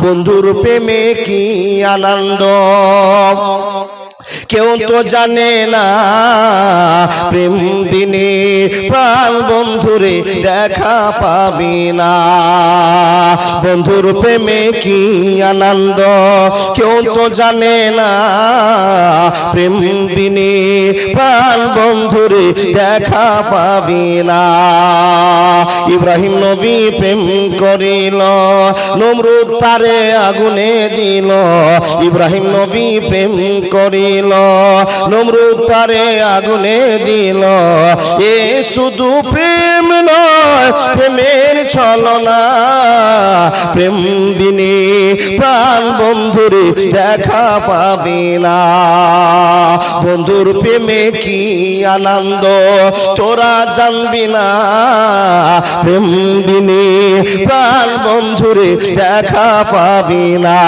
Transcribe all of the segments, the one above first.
বন্ধুর প্রেমে কি আনন্দ? কেউ তো জানে না। প্রেম বিনে প্রাণ বন্ধুরে দেখা পাবি না। বন্ধুর প্রেমে কি আনন্দ? কেউ তো জানে না। প্রেম বিনে প্রাণ বন্ধুরে দেখা পাবি না। ইব্রাহিম নবী প্রেম করিল নমরুদ তারে আগুনে দিল। ইব্রাহিম নবী প্রেম করিল নমরুদ তারে আগুনে দিল। এ শুধু প্রেম নয়, প্রেমের ছলনা। প্রেম বিনে প্রাণ বন্ধুরে দেখা পাবে না। বন্ধুর প্রেমে কি আনন্দ, তোরা জানবি না। প্রেম বিনে প্রাণ বন্ধুরে দেখা পাবি না।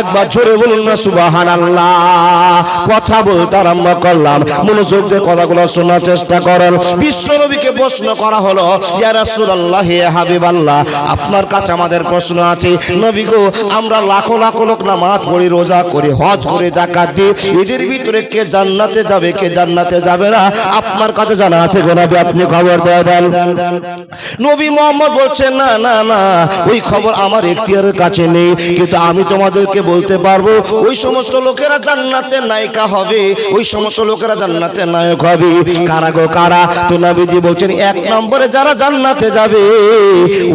একবার জোরে বলুন না সুবাহান আল্লাহ কথা বলতে আরম্ভ করলাম। মনোযোগ দিয়ে কথাগুলো শোনার চেষ্টা করেন। বিশ্ব নবীকে প্রশ্ন করা হলো, ইয়া রাসূলুল্লাহ, হে হাবিব আল্লাহ আপনার কাছে আমাদের প্রশ্ন আছে। নবী গো, আমরা লাখো লাখো লোক নামাজ পড়ি, রোজা করি, হজ করে জাকাত দিই। এদের ভিতরে কে জান্নাতে যাবে, কে জান্নাতে যাবে না? আপনার কাছে জানা আছে গো নবী, আপনি খবর দিয়ে দেন। নবী মোহাম্মদ বলছেন না না না, ওই খবর আমার এখতিয়ারের কাছে নেই। কিন্তু আমি তোমাদেরকে বলতে পারব, ওই সমস্ত লোকেরা জান্নাতে নায়িকা হবে, ওই সমস্ত লোকেরা জান্নাতে নায়ক হবে। কারা গো কারা? তো নাবিজি বলছেন, এক নম্বরে যারা জান্নাতে যাবে,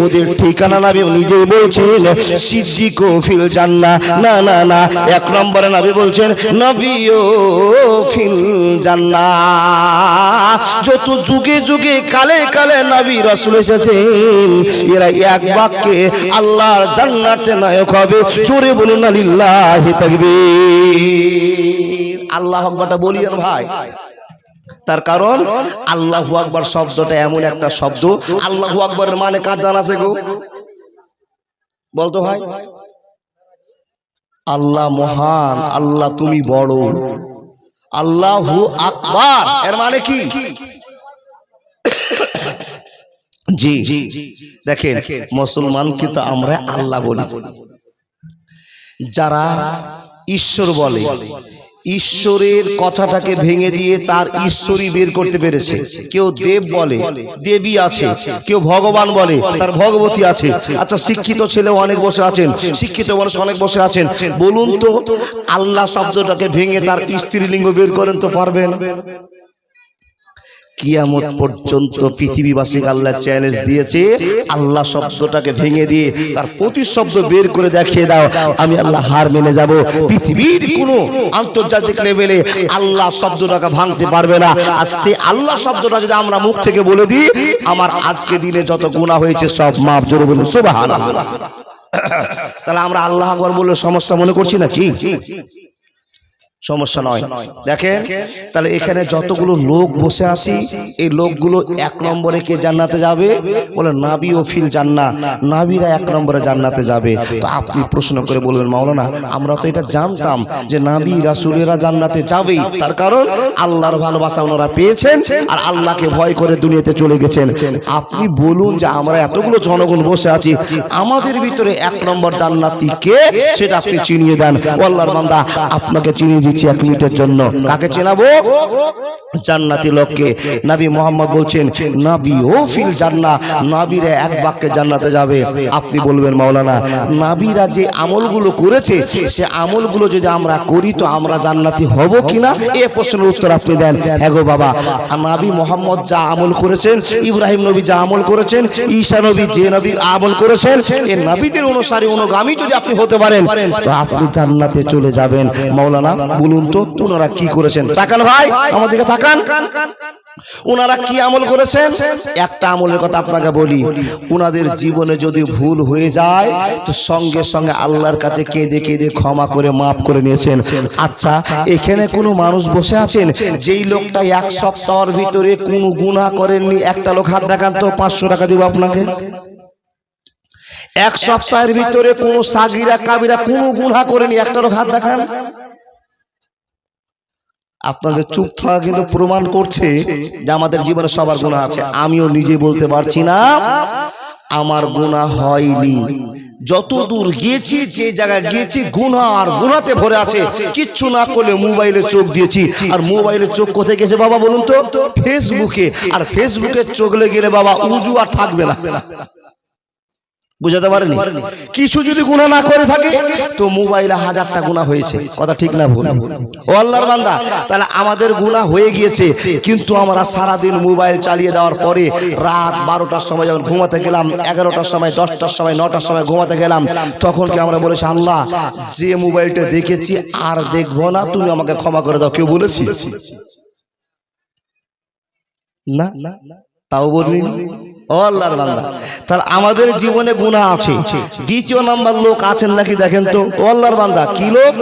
ওদের ঠিকানা নাবি নিজেই বলছেন, সিদ্দিক ফিল জান্না না না না, এক নম্বরে নাবি বলছেন, নবীও ফিল জান্না যত যুগে যুগে কালে কালে নবী রাসূল এসেছেন, এরা এক বাক্যে আল্লাহর জান্নাতে নায়ক হবে। জোরে বলুন লিল্লাহি আল্লাহ আকবারটা বলি আর ভাই। তার কারণ, আল্লাহু আকবার শব্দটা এমন একটা শব্দ। আল্লাহু আকবরের মানে কার জানা আছে গো? বলতো ভাই। আল্লাহ মহান, আল্লাহ তুমি বড়। আল্লাহু আকবার, এর মানে কি? জি দেখেন মুসলমান কিন্তু আমরা আল্লাহ বলি। যারা ঈশ্বর বলে ঈশ্বরের কথাটাকে ভেঙে দিয়ে তার ঈশ্বরই বের করতে পেরেছে। কেউ দেব বলে দেবী আছে কেউ ভগবান বলে তার ভগবতী আছে। আচ্ছা শিক্ষিত ছেলে অনেক বসে আছেন শিক্ষিত মানুষ অনেক বসে আছেন। বলুন তো আল্লাহ শব্দটাকে ভেঙে তার স্ত্রীলিঙ্গ বের করেন তো পারবেন? কিয়ামত পর্যন্ত পৃথিবীবাসীকে আল্লাহ চ্যালেঞ্জ দিয়েছে। আল্লাহ শব্দটাকে ভেঙে দিয়ে তার প্রতিশব্দ বের করে দেখিয়ে দাও। আমি আল্লাহ হার মেনে যাব। পৃথিবীর কোনো আন্তর্জাতিক লেভেলে আল্লাহ শব্দটাকে ভাঙতে পারবে না। আর সে আল্লাহ শব্দটা যদি আমরা মুখ থেকে বলে দিই, আমার আজকে দিনে যত গুণা হয়েছে সব মাপ জোরে বলুন সুবাহান তাহলে আমরা আল্লাহ আকবর বলে সমস্যা মনে করছি নাকি? সমস্যা নয়। দেখেন তাহলে এখানে যতগুলো লোক বসে আছি এই লোকগুলো এক নম্বরে কে জান্নাতে যাবে? বলে নাবি ও ফিল জান্না নাবিরা এক নম্বরে জান্নাতে যাবে। তো আপনি প্রশ্ন করে বলবেন মাওলানা আমরা তো এটা জানতাম যে নাবি রাসুলেরা জান্নাতে যাবেই। তার কারণ আল্লাহর ভালোবাসা ওনারা পেয়েছেন আর আল্লাহকে ভয় করে দুনিয়াতে চলে গেছেন। আপনি বলুন যে আমরা এতগুলো জনগণ বসে আছি আমাদের ভিতরে এক নম্বর জান্নাতি কে? সেটা আপনি চিনিয়ে দেন ও আল্লাহর বান্দা আপনাকে চিনিয়ে দিচ্ছি এক মিনিটের জন্য। কাকে চেনাবো? জান্নাতি লোককে। নবী মোহাম্মদ বলছেন, নবী, ও ফিল জান্না নবীরা এক বাক্যে জান্নাতে যাবে। আপনি বলবেন, মাওলানা, নবীরা যে আমলগুলো করেছে, সে আমলগুলো যদি আমরা করি, তো আমরা জান্নাতি হব কিনা? এ প্রশ্নের উত্তর আপনি দেন। হ্যাঁ গো বাবা, নবী মোহাম্মদ যা আমল করেছেন, ইব্রাহিম নবী যা আমল করেছেন, ঈশা নবী যে নবী আমল করেছেন, এ নবীদের অনুসারী, অনুগামী যদি আপনি হতে পারেন, তো আপনি জান্নাতে চলে যাবেন। মাওলানা বলুন তো, ওনারা কি করেছেন? তাকান ভাই আমাদেরকে তাকান। ওনারা কি আমল করেছেন? একটা আমলের কথা আপনাকে বলি। ওনাদের জীবনে যদি ভুল হয়ে যায়, তো সঙ্গে সঙ্গে আল্লাহর কাছে কেঁদে কেঁদে ক্ষমা করে মাফ করে নিয়েছেন। আচ্ছা এখানে কোনো মানুষ বসে আছেন? যেই লোকটা এক সপ্তাহের ভিতরে কোনো গুনাহ করেননি, একটা লোক হাত দেখান তো, পাঁচশো টাকা দিব আপনাকে। এক সপ্তাহের ভিতরে কোনো সাগিরা, কাবিরা কোনো গুনাহ করেনি, একটা লোক হাত দেখান। আপনাদের চুপ থাকা কিন্তু প্রমাণ করছে যে আমাদের জীবনে সবার গুণা আছে। আমিও নিজে বলতে পারছি না আমার গুণা হয়নি। যত দূর গিয়েছি যে জায়গায় গিয়েছি গুণা আর গুণাতে ভরে আছে। কিচ্ছু না করলে মোবাইলে চোখ দিয়েছি। আর মোবাইলে চোখ কোথায় গেছে বাবা বলুন তো? ফেসবুকে। আর ফেসবুকে। চোখ লেগে গেলে বাবা উজু আর থাকবে না। বুঝাতে পারেনি? কিছু যদি গুণা না করে থাকে তো মোবাইলে হাজারটা গুণা হয়েছে। কথা ঠিক না ভুল? ও আল্লাহর বান্দা তাহলে আমাদের গুণা হয়ে গিয়েছে কিন্তু আমরা সারাদিন মোবাইল চালিয়ে দেওয়ার পরে রাত বারোটার সময় যখন ঘুমাতে গেলাম এগারোটার সময় দশটার সময় নটার সময় ঘুমাতে গেলাম তখন কি আমরা বলেছি আল্লাহ যে মোবাইলটা দেখেছি আর দেখব না তুমি আমাকে ক্ষমা করে দাও। কেউ বলেছি? না? তাও বলিনি আল্লাহর বান্দা। তাহলে আমাদের জীবনে গুণা আছে। দ্বিতীয় নাম্বার লোক আছেন নাকি দেখেন তো? ও আল্লাহর বান্দা। কি লোক?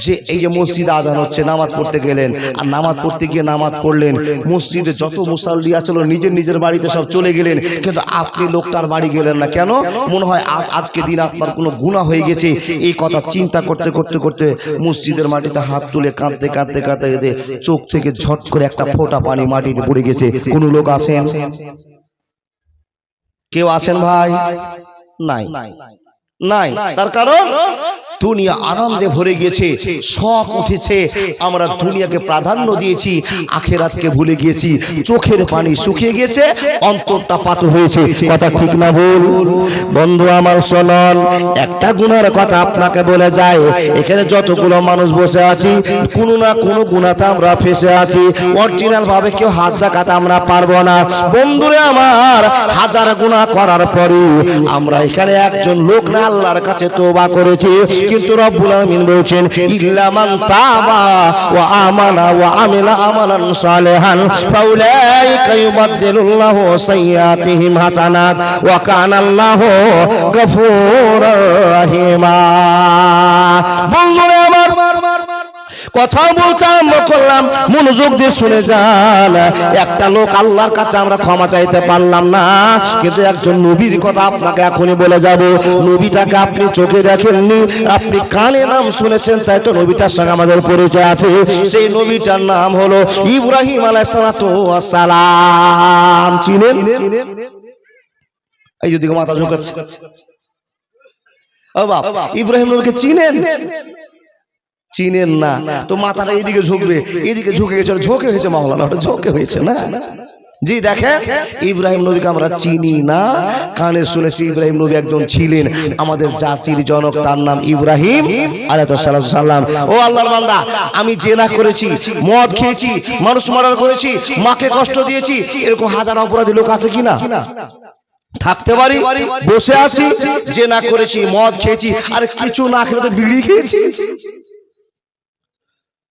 যে এই যে মসজিদ আজান হচ্ছে, নামাজ পড়তে গেলেন। আর নামাজ পড়তে গিয়ে নামাজ পড়লেন। মসজিদে যত মুসাল্লি আছিল নিজের নিজের বাড়িতে সব চলে গেলেন। কিন্তু আপনি লোকটার বাড়ি গেলেন না। কেন? মনে হয় আজকে দিন আপনার কোনো গুণা হয়ে গেছে। এই কথা চিন্তা করতে করতে করতে মসজিদের মাটিতে হাত তুলে কাঁদতে কাঁদতে কাঁদতে চোখ থেকে ঝট করে একটা ফোঁটা পানি মাটিতে পড়ে গেছে। কোনো লোক আছেন? কেউ আছেন ভাই? নাই। নাই। তার কারণ? দুনিয়া আনন্দে ভরে গিয়েছে, শখ উঠেছে। আমরা দুনিয়াকে প্রাধান্য দিয়েছি, আখেরাতকে ভুলে গিয়েছি। চোখের পানি শুকিয়ে গেছে অন্তরটা পাত হয়েছে। কথা ঠিক না ভুল? বন্ধু আমার শোনন একটা গুণার কথা আপনাকে বলে যায় এখানে যতগুলো মানুষ বসে আছি, কোনো না কোনো গুণাতে আমরা ফেসে আছি। অরিজিনাল ভাবে কেউ হাত দেখাতে আমরা পারব না। বন্ধুরে আমার, হাজার গুণা করার পরে আমরা এখানে একজন লোক না, আল্লাহর কাছে তোবা করেছি। কিন্তু রব্বুল আলামিন বলছেন, ইল্লা মান তাবা ওয়া আমানা ওয়া আমিলা আমালান সালিহান, ফাউলাইকা ইউবাদদিলুল্লাহু সাইয়্যাতিহিম হাসানাত ওয়া কানা আল্লাহু গফুরুর রাহিমা। বলুন আমার কথা বলতে আরম্ভ করলাম, মনোযোগ দিয়ে শুনে যান। একটা লোক আল্লাহর কাছে আমরা ক্ষমা চাইতে পারলাম না, কিন্তু একজন নবীর কথা আপনাকে এখনই বলে যাব। নবীটাকে আপনি চোখে দেখেননি, আপনি কানে নাম শুনেছেন, তাই তো নবীটার সঙ্গে আমাদের পরিচয় আছে। সেই নবীটার নাম হলো ইব্রাহিম আলাইসালাম চিনেন? এই যদি মাথা ঝুঁকাচ্ছে। ইব্রাহিম নবীকে চিনেন? চিনেন না। তো মাথাটা এইদিকে ঝুঁকবে। এদিকে ঝুঁকে গেছে ঝোঁকে হয়েছে মাওলানা ওটা ঝোঁকে হয়েছে না? জি দেখেন ইব্রাহিম নবীকে আমরা চিনি না। কানে শুনেছি ইব্রাহিম নবী একজন ছিলেন আমাদের জাতির জনক তার নাম ইব্রাহিম সালাম। ও আল্লাহর বান্দা আমি জেনা করেছি মদ খেয়েছি মানুষ মার্ডার করেছি মাকে কষ্ট দিয়েছি এরকম হাজার অপরাধী লোক আছে কিনা? থাকতে পারি বসে আছি যে না করেছি মদ খেয়েছি আর কিছু না খেলে তো বিড়ি খেয়েছি।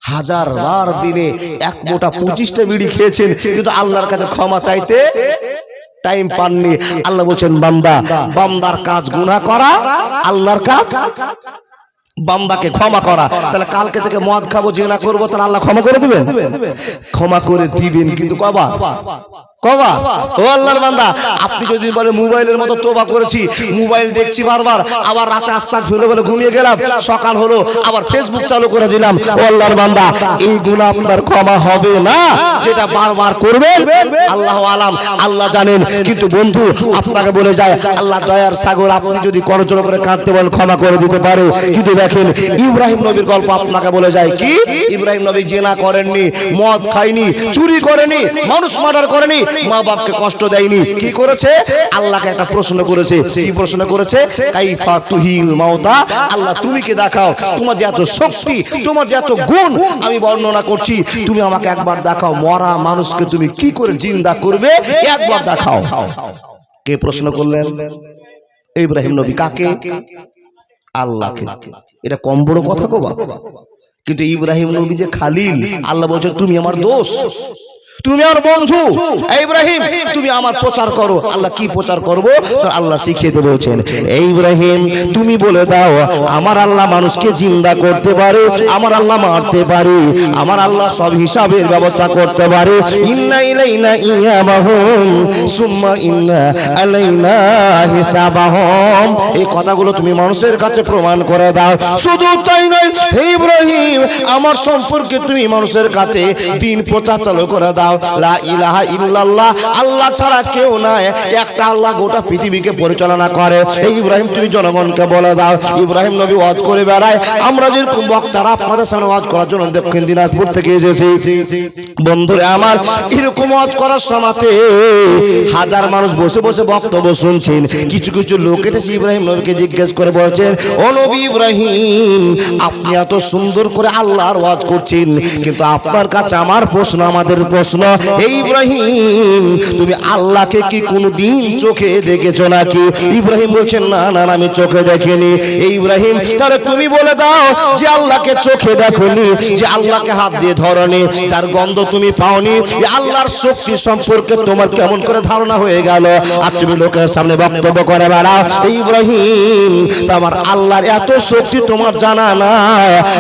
হাজার বার দিনে এক মোটা পঁচিশটা বিড়ি খেয়েছেন কিন্তু আল্লাহর কাছে ক্ষমা চাইতে টাইম পাননি। আল্লাহ বলছেন বান্দা বান্দার কাজ গুণা করা আল্লাহর কাজ বান্দাকে ক্ষমা করা। তাহলে কালকে থেকে মদ খাব জেনা করব তাহলে আল্লাহ ক্ষমা করে দিবেন? ক্ষমা করে দিবেন কিন্তু কবা কবা? ও আল্লাহর বান্দা আপনি যদি বলে মোবাইলের মতো তোবা করেছি মোবাইল দেখছি বারবার আবার রাতে আস্তে ঝুলে বলে ঘুমিয়ে গেলাম সকাল হলো আবার ফেসবুক চালু করে দিলাম ও আল্লাহর বান্দা এই গুণ আপনার ক্ষমা হবে না। যেটা বারবার করবেন আল্লাহ আলাম আল্লাহ জানেন কিন্তু বন্ধু আপনাকে বলে যায় আল্লাহ দয়ার সাগর আপনি যদি করজোড় করে কাঁদতে বলেন ক্ষমা করে দিতে পারে। কিন্তু দেখেন ইব্রাহিম নবীর গল্প আপনাকে বলে যায় কি? ইব্রাহিম নবী জেনা করেননি মদ খায়নি চুরি করেনি মানুষ মার্ডার করেনি মা বাপকে কষ্ট দেয়নি। কি করেছে? আল্লাহকে একটা প্রশ্ন করেছে। কি প্রশ্ন করেছে? কাইফা তুহিল মাওতা আল্লাহ তুমি কে দেখাও। তোমার যে এত শক্তি তোমার যে এত গুণ আমি বর্ণনা করছি। তুমি আমাকে একবার দেখাও। মরা মানুষকে তুমি কি করে জিন্দা করবে? একবার দেখাও। কে প্রশ্ন করলেন? ইব্রাহিম নবী কাকে? আল্লাহকে। এটা কম বড় কথা কবা কিন্তু ইব্রাহিম নবী যে খালিল আল্লাহ বলছে তুমি আমার দোষ। তুমি আমার বন্ধু ইব্রাহিম, তুমি আমার প্রচার করো। আল্লাহ কি প্রচার করব? তো আল্লাহ শিখিয়ে দেবে বলছেন ইব্রাহিম, তুমি বলে দাও, আমার আল্লাহ মানুষকে জিন্দা করতে পারে, আমার আল্লাহ মারতে পারে, আমার আল্লাহ সব হিসাবের ব্যবস্থা করতে পারে। ইন্না ইলাইনা ইয়াবাহুম সুম্মা ইন্না আলাইনা হিসাবাহুম। এই কথাগুলো তুমি মানুষের কাছে প্রমাণ করে দাও। শুধু তাই নয়, হে ইব্রাহিম, আমার সম্পর্কে তুমি মানুষের কাছে দিন প্রচার চালু করে দাও। দাও, লা ইলাহা ইল্লাল্লাহ। আল্লাহ ছাড়া কেউ নাই। একটা আল্লাহ গোটা পৃথিবীকে পরিচালনা করে। এই ইব্রাহিম, তুমি জনগণকে বলে দাও। ইব্রাহিম নবী ওয়াজ করে বেড়ায়। আমরা যেরকম বক্তারা আপনাদের সামনে ওয়াজ করার জন্য দক্ষিণ দিনাজপুর থেকে এসেছি। বন্ধুরা আমার, এরকম ওয়াজ করার হাজার মানুষ বসে বসে বক্তব্য শুনছেন। কিছু কিছু লোক এসে ইব্রাহিম নবীকে জিজ্ঞেস করে বলছেন, ও নবী ইব্রাহিম, আপনি এত সুন্দর করে আল্লাহর ওয়াজ করছেন। কিন্তু আপনার কাছে আমার প্রশ্ন, আমাদের প্রশ্ন এই ইব্রাহিম তুমি আল্লাহকে কি কোনোদিন চোখে দেখেছ নাকি? ইব্রাহিম বলছেন না না না, আমি চোখে দেখিনি। এই ইব্রাহিম তাহলে তুমি বলে দাও যে আল্লাহকে চোখে দেখোনি যে আল্লাহকে হাত দিয়ে ধরনি যার গন্ধ তুমি পাওনি আল্লাহর শক্তি সম্পর্কে তোমার কেমন করে ধারণা হয়ে গেল? আর তুমি লোকের সামনে বক্তব্য করে বেড়াও ইব্রাহিম তোমার আল্লাহর এত শক্তি তোমার জানা না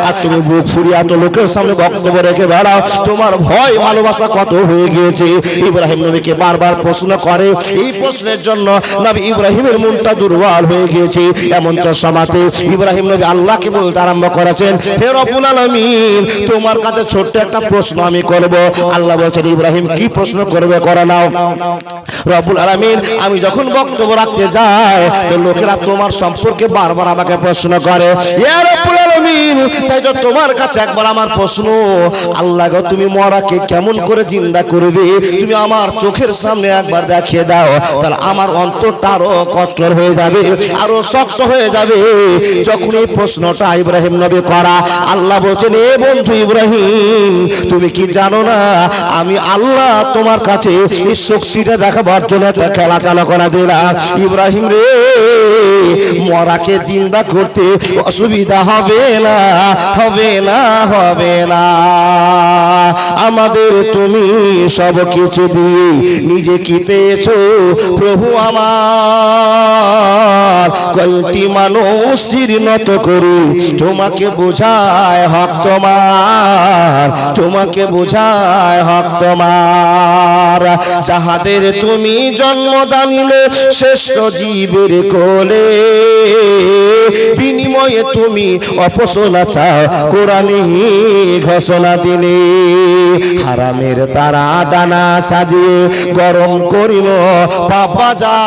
আর তুমি ফুরিয়ে এত লোকের সামনে বক্তব্য রেখে বেড়াও তোমার ভয় ভালোবাসা কত হয়ে গিয়েছে? ইব্রাহিম নবীকে বারবার প্রশ্ন করে। এই প্রশ্নের জন্য নবী ইব্রাহিমের মনটা দুর্বল হয়ে গিয়েছে। এমন তো সমাতে ইব্রাহিম নবী আল্লাহকে বলতে আরম্ভ করেছেন, হে রব্বুল আলামিন, তোমার কাছে ছোট্ট একটা প্রশ্ন আমি করব। আল্লাহ বলছেন, ইব্রাহিম, কি প্রশ্ন করবে? করে নাও। রব্বুল আলামিন, আমি যখন বক্তব্য রাখতে যাই, তো লোকেরা তোমার সম্পর্কে বারবার আমাকে প্রশ্ন করে। ইয়া রব্বুল আলামিন, তাই তো তোমার কাছে একবার আমার প্রশ্ন, আল্লাহ গো, তুমি মরাকে কেমন করে জিন্দা করবে। তুমি আমার চোখের সামনে একবার দেখিয়ে দাও, তাহলে আমার অন্তরটা আরও কঠোর হয়ে যাবে, আরও শক্ত হয়ে যাবে। যখন এই প্রশ্নটা ইব্রাহিম নবী করা, আল্লাহ বলছেন, এ বন্ধু ইব্রাহিম, তুমি কি জানো না, আমি আল্লাহ তোমার কাছে এই শক্তিটা দেখাবার জন্য একটা খেলা চালু করা দিলাম। ইব্রাহিম রে, মরাকে জিন্দা করতে অসুবিধা হবে না হবে না হবে না। আমাদের তুমি সব কিছু দিয়ে নিজে কি পেয়েছ? প্রভু আমার, কয়টি মানুষের নত করি তোমাকে বোঝায় হক তোমার, তোমাকে বোঝায় হক তোমার। যাহাদের তুমি নিলে শ্রেষ্ঠ জীবের কোলে বিনিময়ে তুমি অপসনা চাও। কোরআনে ঘোষণা দিলে হারামের তারা ডানা সাজিয়ে গরম করিল পাপা যা,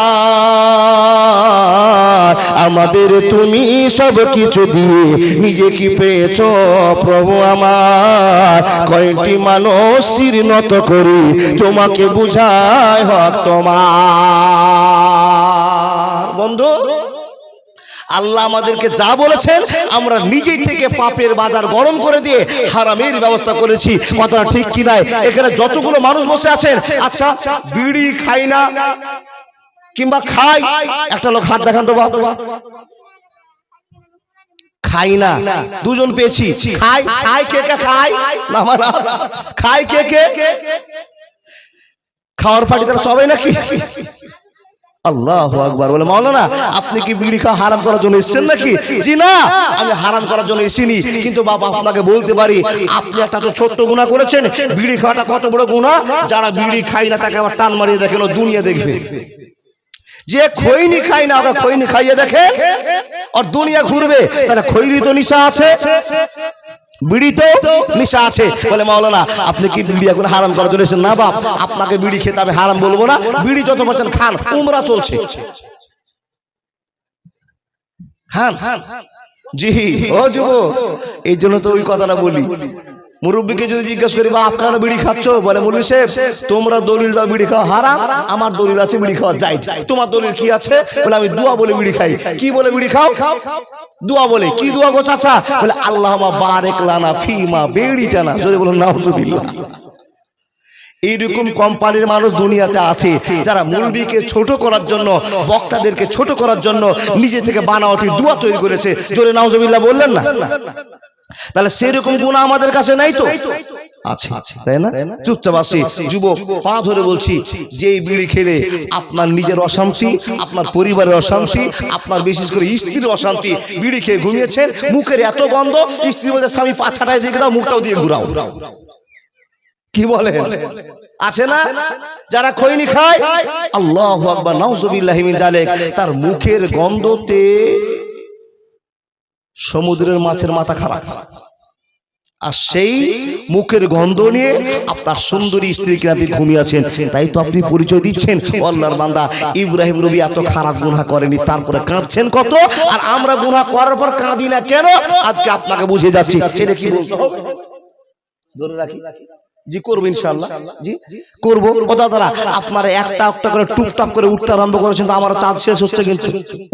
আমাদের তুমি সব কিছু দিয়ে নিজে কি পেয়েছ প্রভু আমার? কয়েকটি মানুষের নত করি, তোমাকে বুঝায় হক তোমার। বন্ধু আল্লাহ আমাদেরকে যা বলেছেন, আমরা নিজেই থেকে পাপের বাজার গরম করে দিয়ে হারামের ব্যবস্থা করেছি। কথাটা ঠিক কি নাই? এখানে যতগুলো মানুষ বসে আছেন আচ্ছা বিড়ি খাই না, কিংবা খাই, একটা লোক হাত দেখান তো বাবা খাই না, দুজন পেয়েছি। খাই খাই কে কে খাই? না, খাই কে কে? খাওয়ার পার্টি তারা সবাই নাকি? আল্লাহ আকবার বলে, মাওলানা, আপনি কি বিড়ি খাওয়া হারাম করার জন্য এসেছেন নাকি? জি না, আমি হারাম করার জন্য এসিনি কিন্তু বাবা, আপনাকে বলতে পারি, আপনি একটা তো ছোট্ট গুণা করেছেন, বিড়ি খাওয়াটা কত বড় গুণা যারা বিড়ি খায় না, তাকে আবার টান মারিয়ে দেখেন দুনিয়া দেখবে। যে খৈনি খায় না, ওকে খৈনি খাইয়ে দেখে, আর দুনিয়া ঘুরবে তাহলে খৈরি তো নিশা আছে। বিড়ি না আপনাকে বিড়ি খেতে হারাম বলব জি এই জন্য তো ওই কথাটা বলি। মুরব্বীকে যদি জিজ্ঞেস করি বা আপনারা বিড়ি খাচ্ছ? বলে মুরব্বী সাহেব, তোমরা দলিল দাও বিড়ি খাওয়া হারাম, আমার দলিল আছে, বিড়ি খাওয়া যাই তোমার দলিল কি আছে? বলে, আমি দুয়া বলে বিড়ি খাই। কি বলে বিড়ি খাও? দুয়া বলে কি দোয়া গো চাচা? বলে আল্লাহ মা বারেক লানা ফিমা বেড়ি টানা যদি বলুন নাউজুবিল্লাহ। এইরকম কোম্পানির মানুষ দুনিয়াতে আছে যারা মুলবিকে ছোট করার জন্য বক্তাদেরকে ছোট করার জন্য নিজে থেকে বানাওয়াটি দোয়া তৈরি করেছে। জোরে নাউজুবিল্লাহ বললেন না। তাহলে সেরকম গুণ আমাদের কাছে নাই তো? আছে তাই না? চুপচাপ আসি যুবক পা ধরে বলছি যে বিড়ি খেলে আপনার নিজের অশান্তি আপনার পরিবারের অশান্তি আপনার বিশেষ করে স্ত্রীর অশান্তি বিড়ি খেয়ে ঘুমিয়েছেন মুখের এত গন্ধ স্ত্রী বলছে স্বামী পা ছাটাই দিয়ে দাও মুখটাও দিয়ে ঘুরাও। কি বলে আছে না? যারা খৈনি খায় আল্লাহ আকবার নাউজুবিল্লাহি মিন জালিক তার মুখের গন্ধতে সমুদ্রের মাছের মাথা খারাপ। আর সেই মুখের গন্ধ নিয়ে আপনার সুন্দরী স্ত্রীকে আপনি ঘুমিয়েছেন তাই তো আপনি পরিচয় দিচ্ছেন। ও আল্লাহর বান্দা ইব্রাহিম নবী এত খারাপ গুনাহ করেনি, তারপরে কাঁদছেন কত? আর আমরা গুনাহ করার পর কাঁদি না কেন? আজকে আপনাকে বুঝে যাচ্ছি। সেটা কি বলতে হবে? রাখি। জি করব ইনশাল্লাহ। জি করব। আপনারা একটা একটা করে করে উঠতে আরম্ভ করেছেন তো আমার চাঁদ শেষ হচ্ছে কিন্তু।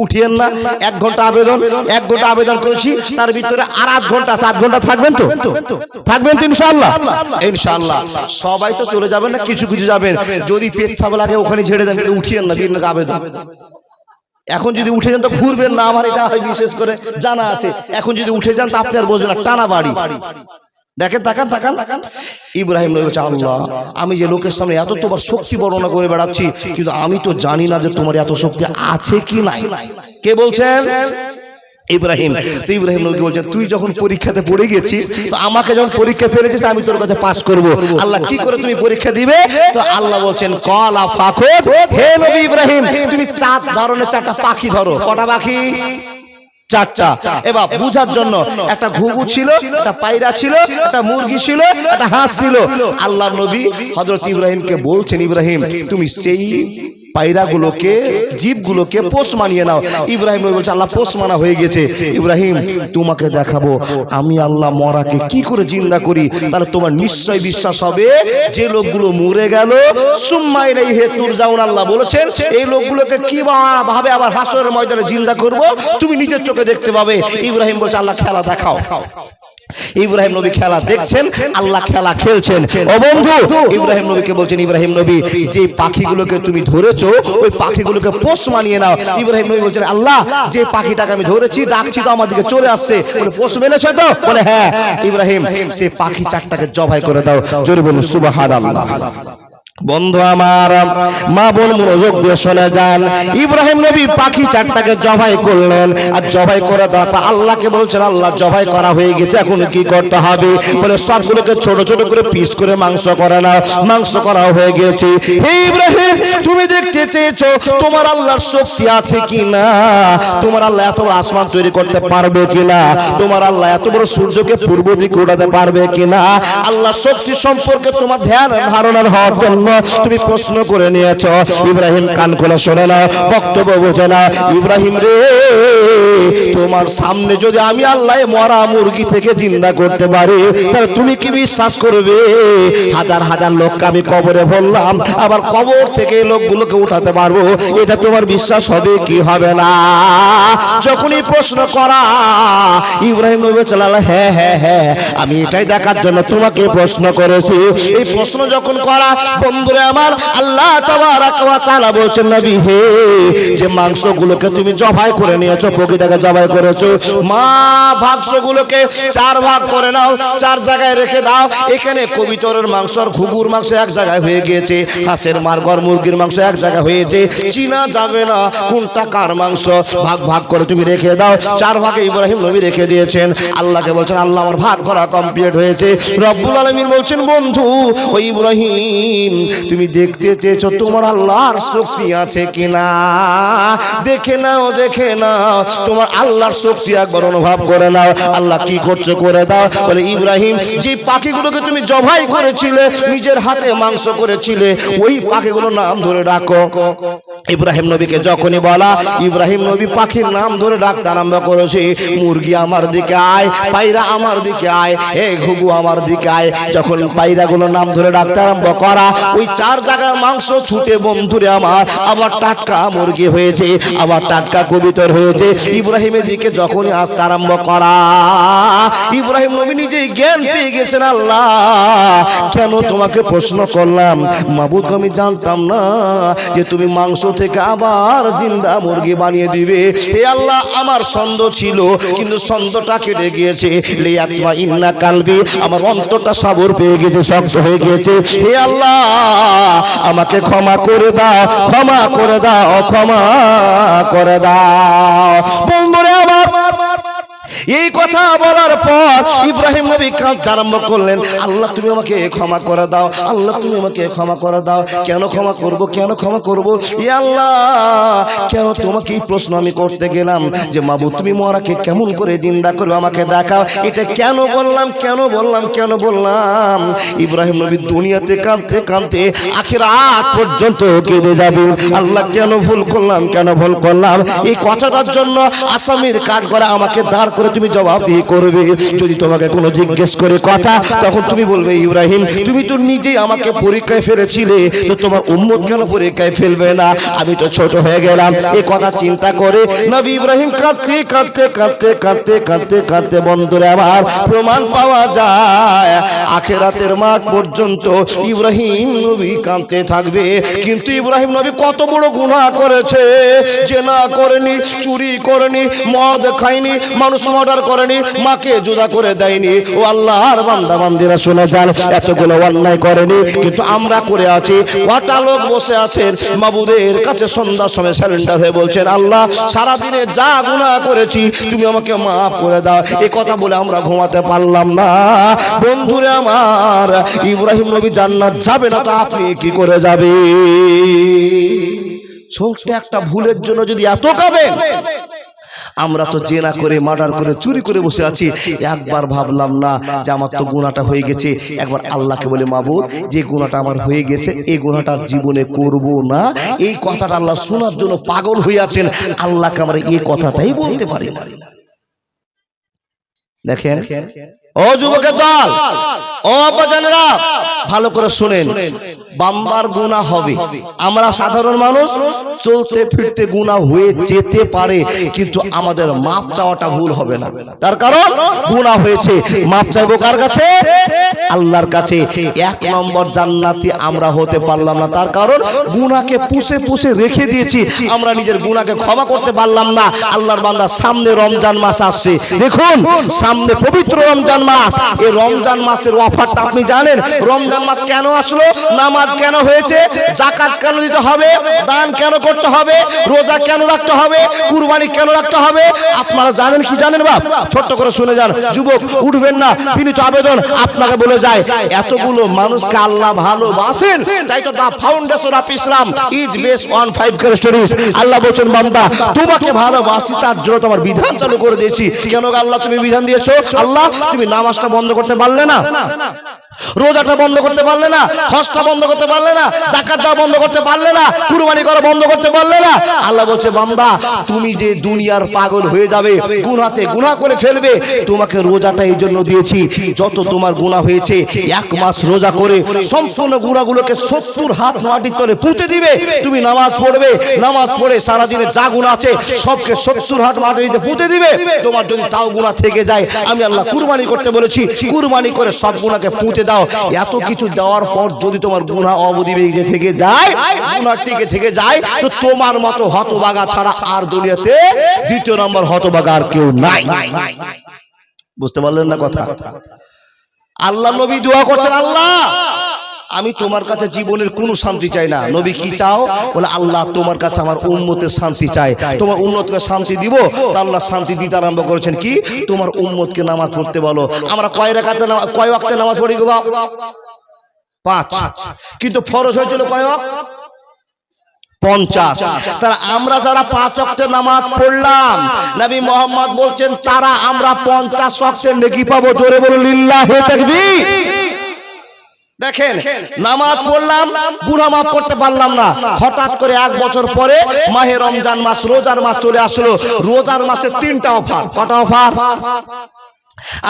উঠিয়েন না এক ঘণ্টা আবেদন এক ঘণ্টা আবেদন করেছি তার ভিতরে আর আধ ঘণ্টা চার ঘণ্টা থাকবেন তো? থাকবেন তো ইনশাল্লাহ ইনশাল্লাহ সবাই তো চলে যাবেন না কিছু কিছু যাবেন। যদি পেচ্ছাপ লাগে ওখানে ছেড়ে দেন কিন্তু উঠিয়েন না বীর আবেদন। এখন যদি উঠে যান তো ঘুরবেন না আমার এটা হয় বিশেষ করে জানা আছে। এখন যদি উঠে যান তো আপনি আর বসবেন না টানা বাড়ি। দেখেন, তাকান তাকান। ইব্রাহিম নবী বলছে আল্লাহ। আমি যে লোকের সামনে এত তোমার শক্তি বর্ণনা করে বেড়াচ্ছি, কিন্তু আমি তো জানি না যে তোমার এত শক্তি আছে কি নাই। কে বলছেন? ইব্রাহিম। তো ইব্রাহিম নবী বলছেন তুই যখন পরীক্ষাতে পড়ে গেছিস, তো আমাকে যখন পরীক্ষা ফেলেছিস, আমি তোর কাছে পাস করব। আল্লাহ, কি করে তুমি পরীক্ষা দিবে? তো আল্লাহ বলছেন, কলা ফাখুদ হে নবী ইব্রাহিম, তুমি চার ধরনের চারটা পাখি ধরো। কটা পাখি? চারটা। এবার বুঝার জন্য একটা ঘুঘু ছিল একটা পায়রা ছিল একটা মুরগি ছিল একটা হাঁস ছিল। আল্লাহ নবী হজরত ইব্রাহিমকে বলছেন ইব্রাহিম তুমি সেই পায়রাগুলোকে জীবগুলোকে পোষ মানিয়ে নাও। ইব্রাহিম নবী বলছে আল্লাহ পোষ মানা হয়ে গেছে। ইব্রাহিম তোমাকে দেখাবো। আমি আল্লাহ মরাকে কি করে জিন্দা করি? তাহলে তোমার নিশ্চয় বিশ্বাস হবে যে লোকগুলো মরে গেল। সুম্মাই নেই হে তুর যাউন আল্লাহ বলেছেন এই লোকগুলোকে কি বা- ভাবে আবার হাসরের ময়দানে জিন্দা করব? তুমি নিজের চোখে দেখতে পাবে। ইব্রাহিম বলছে আল্লাহ খেলা দেখাও। ইব্রাহিম নবী খেলা দেখছেন, আল্লাহ খেলা খেলছেন। ও বন্ধু, ইব্রাহিম নবীকে বলছেন, ইব্রাহিম নবী, যে পাখিগুলোকে তুমি ধরেছো, ওই পাখিগুলোকে পোষ মানিয়ে নাও। ইব্রাহিম নবী বলছেন, আল্লাহ, যে পাখিটাকে আমি ধরেছি, ডাকছি তো আমার দিকে চলে আসছে। বলে, পোষ মেনেছে তো? বলে হ্যাঁ। ইব্রাহিম, সে পাখি চারটাকে জবাই করে দাও। জোরে বলুন, সুবহানাল্লাহ। বন্ধু আমার, মা বোন মনোযোগ দিয়ে শুনে যান। ইব্রাহিম নবী পাখি চারটাকে জবাই করলেন। আর জবাই করে দেওয়ার পর আল্লাহকে বলছেন, আল্লাহ, জবাই করা হয়ে গেছে, এখন কি করতে হবে? বলে সবগুলোকে ছোট ছোট করে পিস করে মাংস করে নাও। মাংস করা হয়ে গেছে। হে ইব্রাহিম, তুমি দেখতে চেয়েছো, তোমার আল্লাহর শক্তি আছে কি না তোমার আল্লাহ এত আসমান তৈরি করতে পারবে কিনা? তোমার আল্লাহ এত বড় সূর্যকে পূর্ব দিকে উঠাতে পারবে কিনা? আল্লাহ শক্তি সম্পর্কে তোমার ধ্যান ধারণার হওয়ার জন্য তুমি প্রশ্ন করে নিয়েছ। ইব্রাহিম কান খুলে শোনে না, বক্তব্য বোঝে না। ইব্রাহিম রে, তোমার সামনে যদি আমি আল্লাহ মরা মুরগি থেকে জিন্দা করতে পারি, তাহলে তুমি কি বিশ্বাস করবে? হাজার হাজার লোককে আমি কবরে বললাম আবার কবর থেকে লোকগুলোকে উঠাতে পারব। এটা তোমার বিশ্বাস হবে কি হবে না? যখনই প্রশ্ন করা, ইব্রাহিম নবী চালাল হ্যাঁ হ্যাঁ হ্যাঁ আমি এটাই দেখার জন্য তোমাকে প্রশ্ন করেছি। এই প্রশ্ন যখন করা বন্ধুরে আমার, আল্লাহ তাআলা বলছেন, নবী হে, যে মাংসগুলোকে তুমি জবাই করে নিয়েছো, পকিটাকে জবাই করেছ, মা, ভাগসগুলোকে চার ভাগ করে নাও, চার জায়গায় রেখে দাও, এখানে কবিতরের মাংস আর ঘুঘুর মাংস এক জায়গায় হয়ে গিয়েছে, হাঁসের মারগর মুরগির মাংস এক জায়গায় হয়েছে, চিনা যাবে না, কোনটা কার মাংস, ভাগ ভাগ করে তুমি রেখে দাও, চার ভাগে ইব্রাহিম নবী রেখে দিয়েছেন, আল্লাহকে বলছেন, আল্লাহ আমার ভাগ করা কমপ্লিট হয়েছে, রব্বুল আলমিন বলছেন, বন্ধু ওই ইব্রাহিম তুমি দেখতে চেয়েছো তোমার আল্লাহর শক্তি আছে কিনা? দেখে নাও দেখে নাও। তোমার আল্লাহর শক্তি একবার অনুভব করে নাও। আল্লাহ কি করছ করে দাও। বলে, ইব্রাহিম, যে পাখিগুলোকে তুমি জবাই করেছিলে, নিজের হাতে মাংস করেছিলে, ওই পাখিগুলোর নাম ধরে ডাকো। ইব্রাহিম নবীকে যখনই বলা, ইব্রাহিম নবী পাখির নাম ধরে ডাকতে আরম্ভ করেছে, মুরগি আমার দিকে আয়, পায়রা আমার দিকে আয়, হে ঘুঘু আমার দিকে আয়। যখন পায়রাগুলোর নাম ধরে ডাকতে আরম্ভ করা ওই চার জায়গার মাংস ছুটে, বন্ধুরে আমার, আবার টাটকা মুরগি হয়েছে, আবার টাটকা কবিতর হয়েছে। ইব্রাহিমের দিকে যখনই আসতে আরম্ভ করা, ইব্রাহিম নবী নিজেই জ্ঞান পেয়ে গেছেন, আল্লাহ, কেন তোমাকে প্রশ্ন করলাম? মাবুদ, আমি জানতাম না যে তুমি মাংস থেকে আবার জিন্দা মুরগি বানিয়ে দিবে। হে আল্লাহ, আমার ছন্দ ছিল, কিন্তু ছন্দটা কেটে গিয়েছে। লিয়াতমা ইন্না কালবি, আমার অন্তরটা সাবর পেয়ে গেছে, শক্ত হয়ে গিয়েছে। হে আল্লাহ আমাকে ক্ষমা করে দাও ক্ষমা করে দাও ক্ষমা করে দাও। এই কথা বলার পর ইব্রাহিম নবী কাঁদতে আরম্ভ করলেন, আল্লাহ, তুমি আমাকে ক্ষমা করে দাও, আল্লাহ, তুমি আমাকে ক্ষমা করে দাও। কেন ক্ষমা করব, কেন ক্ষমা করব? আল্লাহ, কেন তোমাকে এই প্রশ্ন আমি করতে গেলাম যে, মাবু, তুমি মরাকে কেমন করে জিন্দা করবে আমাকে দেখাও। এটা কেন বললাম কেন বললাম কেন বললাম? ইব্রাহিম নবী দুনিয়াতে কাঁদতে কাঁদতে আখের আগ পর্যন্ত কেঁদে যাবে। আল্লাহ, কেন ভুল করলাম, কেন ভুল করলাম? এই কথাটার জন্য আসামির কাঠ করে আমাকে দাঁড় করে তুমি জবাব দিয়ে করবে। যদি তোমাকে কোনো জিজ্ঞেস করে কথা, তখন তুমি বলবে, ইব্রাহিম, তুমি তো নিজেই আমাকে পরীক্ষায় ফেলেছিলে, তো তোমার উম্মত কেন পরীক্ষায় ফেলবে না? আমি তো ছোট হয়ে গেলাম। এই কথা চিন্তা করে নবী ইব্রাহিম কাঁদতে কাঁদতে কাঁদতে কাঁদতে কাঁদতে কাঁদতে বন্ধুরে আমার প্রমাণ পাওয়া যায়। আখেরাতের মাঠ পর্যন্ত ইব্রাহিম নবী কাঁদতে থাকবে। কিন্তু ইব্রাহিম নবী কত বড় গুনাহ করেছে। যে না করেনি, চুরি করেনি, মদ খায়নি, মানুষ মর্ডার করেনি, মাকে জুদা করে দেয়নি। ও আল্লাহর বান্দা, বান্দিরা শুনে যান, এতগুলো অন্যায় করেনি। কিন্তু আমরা করে আছি, কটা লোক বসে আছেন, মাবুদের কাছে সন্ধ্যার সময় স্যালেন্ডার হয়ে বলছেন, আল্লাহ, সারাদিনে যা গুনাহ করেছি, তুমি আমাকে মাফ করে দাও। এই কথা বলে আমরা ঘুমাতে পারলাম না। বন্ধুরে আমার, ইব্রাহিম নবী জান্নাত যাবে না তো আপনি কি করে যাবে ছোট্ট একটা ভুলের জন্য যদি এত কাঁদেন আমরা তো জেনা করে মার্ডার করে চুরি করে বসে আছি। একবার ভাবলাম না যে আমার তো গুণাটা হয়ে গেছে। একবার আল্লাহকে বলে মাবুদ যে গুণাটা আমার হয়ে গেছে এই গুণাটার জীবনে করব না। এই কথাটা আল্লাহ শোনার জন্য পাগল হয়ে আছেন। আল্লাহকে আমরা এই কথাটাই বলতে পারি না। দেখেন? ও যুবকের দল! ভালো করে শুনেন। বাম্বার গুণা হবে। আমরা সাধারণ মানুষ, চলতে ফিরতে গুণা হয়ে যেতে পারে, কিন্তু আমাদের মাপ চাওয়াটা ভুল হবে না। তার কারণ গুণা হয়েছে। মাপ চাইব কার কাছে? আল্লাহর কাছে। এক নম্বর জান্নাতি আমরা হতে পারলাম না। তার কারণ গুনাকে পুষে পুষে রেখে দিয়েছি। আমরা নিজের গুনাকে ক্ষমা করতে পারলাম না। আল্লাহর বান্দা, সামনে রমজান মাস আসছে। দেখুন, সামনে পবিত্র রমজান মাস। এই রমজান মাসের অফারটা আপনি জানেন? রমজান মাস কেন আসলো? নামাজ কেন হয়েছে? জাকাত কেন দিতে হবে? দান কেন করতে হবে? রোজা কেন রাখতে হবে? কুরবানি কেন রাখতে হবে? আপনারা জানেন কি জানেন বাপ? ছোট্ট করে শুনে যান। যুবক, উঠবেন না। বিনীত আবেদন আপনাকে বলে যায়, এতগুলো মানুষকে আল্লাহ ভালোবাসেন। তাই তো the foundation of Islam is base on five characteristics Allah বলছেন, বান্দা, তোমাকে ভালোবাসি, তার জন্য তোমার বিধান চালু করে দিয়েছি। কেন আল্লাহ, তুমি বিধান দিয়েছ? আল্লাহ, তুমি নামাজটা বন্ধ করতে পারলে না। 在那 রোজাটা বন্ধ করতে পারলে না হজটা বন্ধ করতে পারলে না জাকাতটা বন্ধ করতে পারলে না কুরবানি করা বন্ধ করতে পারলে না। আল্লাহ বলছে বান্দা তুমি যে দুনিয়ার পাগল হয়ে যাবে গুনাতে গুনাহ করে ফেলবে তোমাকে রোজাটা এই জন্য দিয়েছি যত তোমার গুনাহ হয়েছে এক মাস রোজা করে সম্পূর্ণ গুনাহগুলোকে সত্তর হাত মাটির তলে পুঁতে দিবে। তুমি নামাজ পড়বে নামাজ পড়ে সারাদিনে যা গুণা আছে সবকে সত্তর হাত মাটিতে পুঁতে দিবে। তোমার যদি তাও গুণা থেকে যায় আমি আল্লাহ কুরবানি করতে বলেছি কুরবানি করে সব গুণাকে পুঁতে দাও। এত কিছু দেওয়ার পর যদি তোমার গুণা অবধি বেগে থেকে যায় গুণার টিকে থেকে যায় তো তোমার মতো হতবাগা ছাড়া আর দুনিয়াতে দ্বিতীয় নম্বর হতবাগা আর কেউ নাই। বুঝতে পারলেন না কথা? আল্লাহ নবী দোয়া করছেন আল্লাহ আমি তোমার কাছে জীবনের কোনো শান্তি চাই না। নবী কি চাও? বলে, আল্লাহ তোমার কাছে আমার উম্মতের শান্তি চাই তোমার উম্মতকে শান্তি দিব? তা আল্লাহ শান্তি দিতে আরম্ভ করেছেন কি? তোমার উম্মতকে নামাজ পড়তে বলো। আমরা কয় রেখাতে কয় ওয়াক্তে নামাজ পড়ি গোবা পাঁচ। কিন্তু ফরজ হয়েছিল কয়? পঞ্চাশ। তারা আমরা যারা পাঁচ অক্টের নামাজ পড়লাম, নবী মোহাম্মদ বলছেন, তারা আমরা পঞ্চাশ অক্টের নেকি পাবো। জোরে বলুন, লিল্লাহ তাকবীর। দেখেন নামাজ পড়লাম গুনাহ মাফ করতে পারলাম না। হঠাৎ করে এক বছর পরে মাহে রমজান মাস রোজার মাস চলে আসলো। রোজার মাসে তিনটা অফার। কটা অফার।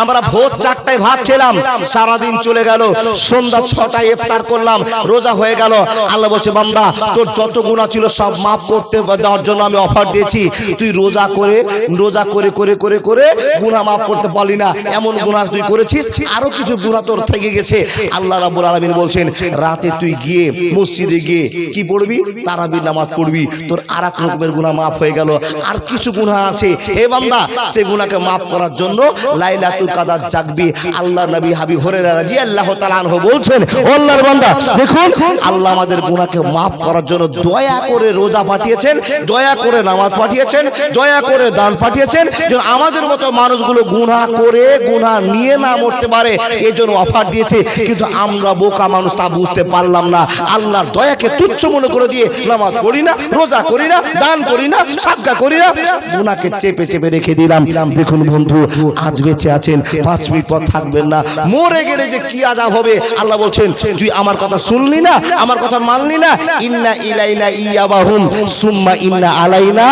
আমরা ভোর চারটায় ভাত খেলাম সারাদিন চলে গেল সন্ধ্যা ছটায় ইফতার করলাম রোজা হয়ে গেল। আল্লাহ বলছে বান্দা তোর যত গুণা ছিল সব মাফ করতে দেওয়ার জন্য আমি অফার দিয়েছি। তুই রোজা করে রোজা করে করে করে করে গুণা মাফ করতে পারলি না। এমন গুণা তুই করেছিস আরও কিছু গুণা তোর থেকে গেছে। আল্লাহ রাব্বুল আলামিন বলছেন রাতে তুই গিয়ে মসজিদে গিয়ে কি পড়বি? তারাবির নামাজ পড়বি। তোর আর এক রকমের গুণা মাফ হয়ে গেল। আর কিছু গুণা আছে হে বান্দা সে গুণাকে মাফ করার জন্য লাইল লাইলাতুল কাদার জাগবি। আল্লাহ নবী হাবি হরেরা রাজি আল্লাহ তাআলা আনহু বলছেন ও আল্লাহর বান্দা দেখুন আল্লাহ আমাদের গুনাহকে maaf করার জন্য দয়া করে রোজা পাঠিয়েছেন দয়া করে নামাজ পাঠিয়েছেন দয়া করে দান পাঠিয়েছেন যেন আমাদের মতো মানুষগুলো গুনাহ করে গুনাহ নিয়ে না মরতে পারে এই জন্য অফার দিয়েছে কিন্তু আমরা বোকা মানুষ তা বুঝতে পারলাম না। আল্লাহর দয়াকে তুচ্ছ মনে করে দিয়ে নামাজ পড়ি না রোজা করি না দান করি না সাদকা করি না গুনাহকে চেপে চেপে রেখে দিলাম দেখুন বন্ধু আজ বেঁচে আছেন পাঁচ মিনিট পর থাকবেন না। মরে গেলে যে কি আজাব হবে আল্লাহ বলছেন তুই আমার কথা শুনলি না আমার কথা মানলি না। ইন্না ইলাইনা ইয়াবাহুম সুম্মা ইন্না আলাইনা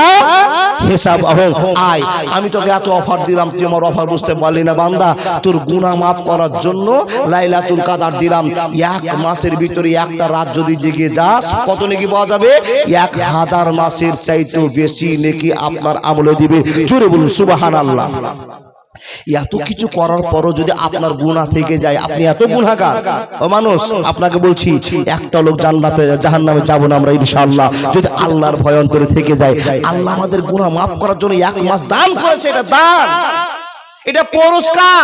হিসাব আয় আমি তোকে এত অফার দিলাম তুই আমার অফার বুঝতে পারলি না বান্দা। তোর গুনাহ মাফ করার জন্য লাইলাতুল কাদার দিলাম। এক মাসের ভিতরে একটা রাত যদি জেগে যাস কত নাকি পাওয়া যাবে? এক হাজার মাসের চাইতেও বেশি নাকি আপনার আমলে দিবে। জোরে বলুন সুবহানাল্লাহ। এত কিছু করার পরও যদি আপনার গুণা থেকে যায় আপনি এত গুণাগার ও মানুষ আপনাকে বলছি একটা লোক জান্নাতে জাহান নামে যাব না আমরা ইনশাআল্লাহ। যদি আল্লাহর ভয় অন্তরে থেকে যায়। আল্লাহ আমাদের গুণা মাফ করার জন্য এক মাস দান করেছে এটা দান। এটা পুরস্কার।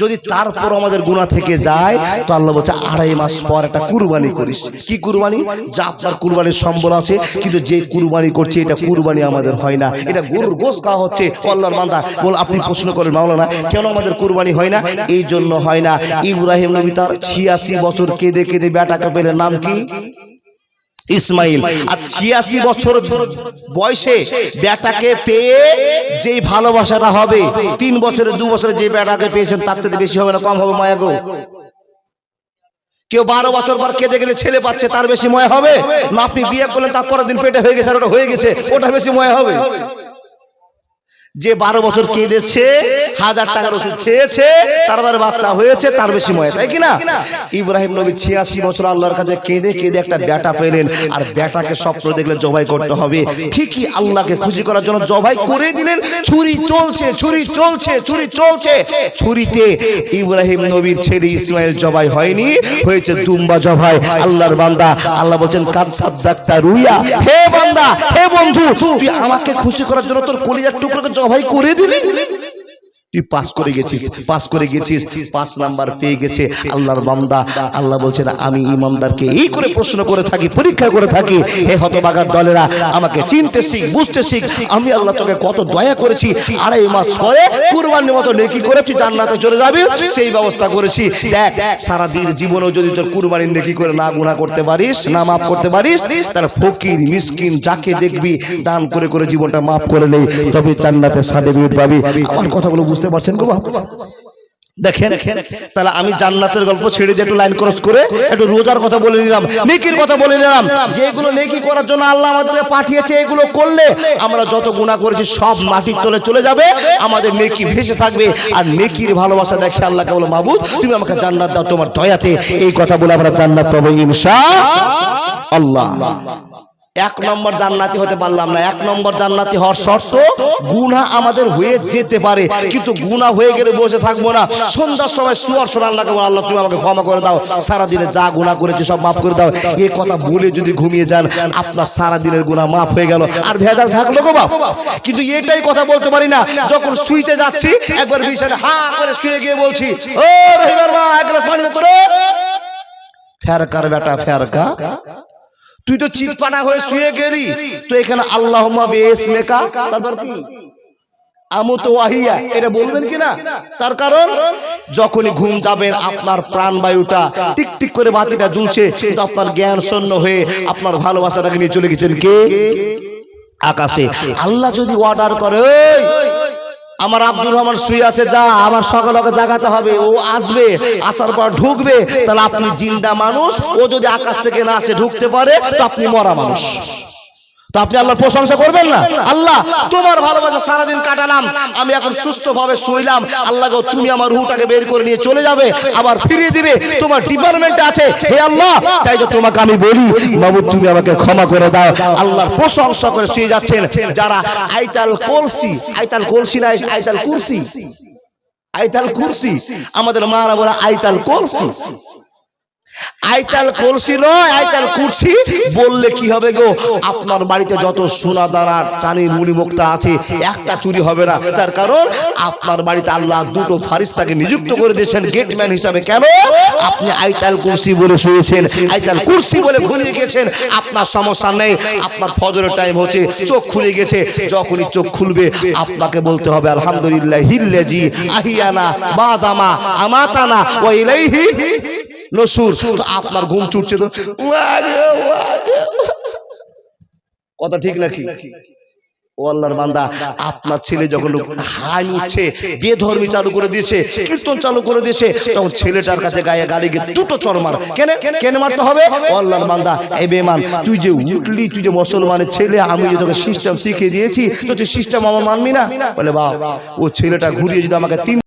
যদি তারপর আমাদের গুণা থেকে যায় তো আল্লাহ বলছে আড়াই মাস পর একটা কুরবানি করিস। কি কুরবানি? যা আপনার কুরবানির সম্বল আছে কিন্তু যে কুরবানি করছে এটা কুরবানি আমাদের হয় না। এটা গরুর গোস খাওয়া হচ্ছে আল্লাহর বান্দা বল আপনি প্রশ্ন করেন মাওলানা কেন আমাদের কুরবানি হয় না? এই জন্য হয় না। ইব্রাহিম নবী তার ছিয়াশি বছর কেঁদে কেঁদে বেটাকে পেলে নাম কি? ইসমাইল আর ছিয়াশি বছর বয়সে বেটাকে পেয়ে যেই ভালোবাসাটা হবে তিন বছরে দু বছরে যে বেটাকে পেয়েছেন তার চেয়ে বেশি হবে না কম হবে মায়া গো। কেউ বারো বছর পর কেটে গেলে ছেলে পাচ্ছে তার বেশি ময়া হবে? না আপনি বিয়ে করলেন তারপরের দিন পেটে হয়ে গেছে আর ওটা হয়ে গেছে ওটা বেশি ময়া হবে। যে বারো বছর কেঁদেছে হাজার টাকার ওষুধ খেয়েছে তারপরে বাচ্চা হয়েছে তার বেশি ময় তাই কি না ইব্রাহিম নবী ছিয়াশি বছর আল্লাহর কাছে কেঁদে কেঁদে একটা বেটা পেলেন আর বেটাকে স্বপ্ন দেখলে জবাই করতে হবে। ঠিকই আল্লাহকে খুশি করার জন্য জবাই করে দিলেন। ছুরি চলছে ছুরি চলছে ছুরি চলছে। ছুরিতে ইব্রাহিম নবীর ছেলে ইসমাইল জবাই হয়নি হয়েছে দুম্বা জবাই। আল্লাহর বান্দা আল্লাহ বলছেন কাদ সাদ্দাক্তা রুইয়া। হে বান্দা হে বন্ধু তুই আমাকে খুশি করার জন্য তোর কলিজার টুকরোকে জবাই করে দিলি? তুই পাস করে গেছিস পাস করে গেছিস পাঁচ নাম্বার পেয়ে গেছে আল্লাহর বান্দা। আল্লাহ বলছেন আমি ইমানদারকে এই করে প্রশ্ন করে থাকি পরীক্ষা করে থাকি। হে হতবাগার দলেরা আমাকে চিনতে শিখ বুঝতে শিখ আমি আল্লাহ তোকে কত দয়া করেছি আড়াই মাস পরে কুরবানির মতো নেকি করে তুই জান্নাতে চলে যাবি। সেই ব্যবস্থা করেছি। দেখ সারা দিন জীবনেও যদি তোর কুরবানির নেকি করে না গুনাহ করতে পারিস না মাফ করতে পারিস তার ফকির মিসকিন যাকে দেখবি দান করে করে জীবনটা মাফ করে নেই তবে জান্নাতে সার্টিফিকেট পাবি আমার কথাগুলো বুঝতে পারছেন গো বাপ? দেখেন, তাহলে আমি জান্নাতের গল্প ছেড়ে দিয়ে একটু লাইন ক্রস করে একটু রোজার কথা বলে নিলাম, নেকির কথা বলে নিলাম। যেগুলো নেকি করার জন্য আল্লাহ আমাদেরকে পাঠিয়েছে, এগুলো করলে আমরা যত গুণা করেছি সব মাটির তলে চলে যাবে, আমাদের নেকি ভেসে থাকবে। আর নেকির ভালোবাসা দেখে আল্লাহকে বলো মাবুদ, তুমি আমাকে জান্নাত দাও তোমার দয়াতে। এই কথা বলে আমরা জান্নাত পাবো ইনশা আল্লাহ। এক নম্বর জান্নাতি হতে পারলাম না। এক নম্বর জান্নাতি হওয়ার শর্ত গুণা আমাদের হয়ে যেতে পারে, কিন্তু গুণা হয়ে গেলে বসে থাকব না। সন্ধ্যার সময় শুয়ার সময় আল্লাহকে আল্লাহ, তুমি আমাকে ক্ষমা করে দাও। সারা দিনে যা গুণা করেছি সব মাফ করে দাও। এই কথা বলে যদি ঘুমিয়ে যান, আপনার সারা দিনের গুণা মাফ হয়ে গেল। আর ভেজাল থাকল গো বাপ। কিন্তু এটাই কথা বলতে পারি না। যখন শুইতে যাচ্ছি, একবার বিছানে হা করে শুয়ে গিয়ে বলছি, ও রহিমার মা, এক গ্লাস পানি ফেরকার বেটা, ফেরকা। তুই তো চিৎপানা হয়ে শুয়ে গেলি। তো এখানে আল্লাহ মেকা তারপর কি? আমতো ওয়াহিয়া এটা বলবেন কি না তার কারণ যখনই ঘুম যাবেন আপনার প্রাণবায়ুটা টিক টিক করে বাতিটা জ্বলছে কিন্তু আপনার জ্ঞান শূন্য হয়ে আপনার ভালোবাসাটাকে নিয়ে চলে গেছেন কে? আকাশে। আল্লাহ যদি অর্ডার করে "এই, আমার আব্দুর রহমান শুয়ে আছে, যা, আমার সকলকে জাগাতে হবে, ও আসবে, আসার পর ঢুকবে, তাহলে আপনি জিন্দা মানুষ, ও যদি আকাশ থেকে না আসে, ঢুকতে পারে, তো আপনি মরা মানুষ। তো আপনি আল্লাহর প্রশংসা করবেন না? আল্লাহ তোমার ভালোবাসা সারাদিন কাটালাম। আমি এখন সুস্থ ভাবে শুইলাম। আল্লাহ গো তুমি আমার রুহটাকে বের করে নিয়ে চলে যাবে আবার ফিরিয়ে দিবে। তোমার ডিপার্টমেন্টে আছে। হে আল্লাহ তাই তো তোমাকে আমি বলি বাবু তুমি আমাকে ক্ষমা করে দাও। আল্লাহর প্রশংসা করে শুয়ে যাচ্ছেন যারা আইতাল কলসি আইতাল কলসি না আইতাল কুরসি। আইতাল কুরসি। আমাদের মারা বলে আইতাল কলসি। আইতাল কলসি নয় আইতাল কুরসি বললে কি হবে গো? আপনার বাড়িতে যত সোনা দানার চানির মুড়ি মুক্তা আছে, একটা চুরি হবে না। তার কারণ, আপনার বাড়িতে আল্লাহ দুটো ফারিস্তাকে নিযুক্ত করে দিয়েছেন গেটম্যান হিসাবে। কেন? আপনি আইতাল কুরসি বলে শুয়েছেন, আইতাল কুরসি বলে ঘুরিয়ে গেছেন, আপনার সমস্যা নেই, আপনার ফজরের টাইম হচ্ছে, চোখ খুলে গেছে, যখনই চোখ খুলবে, আপনাকে বলতে হবে, আলহামদুলিল্লাহ, হিল্লেজি, আহিয়ানা, বাদামা, আমাতানা ও ইলাইহি নসুর তো আপনার ঘুম ছুটছে তো। কথা ঠিক নাকি? আপনার ছেলে যখন হাই উঠছে চালু করে দিয়েছে, কীর্তন চালু করে দিয়েছে, তখন ছেলেটার কাছে গায়ে গালি গিয়ে দুটো চর কেন? কেন মারতে হবে? ও বান্দা এই বেমান তুই যে উঠলি তুই যে মুসলমানের ছেলে, আমি যে তোকে সিস্টেম শিখিয়ে দিয়েছি, তো তুই সিস্টেম আমার মানবি না? বলে বাপ, ও ছেলেটা ঘুরিয়ে যদি আমাকে তিন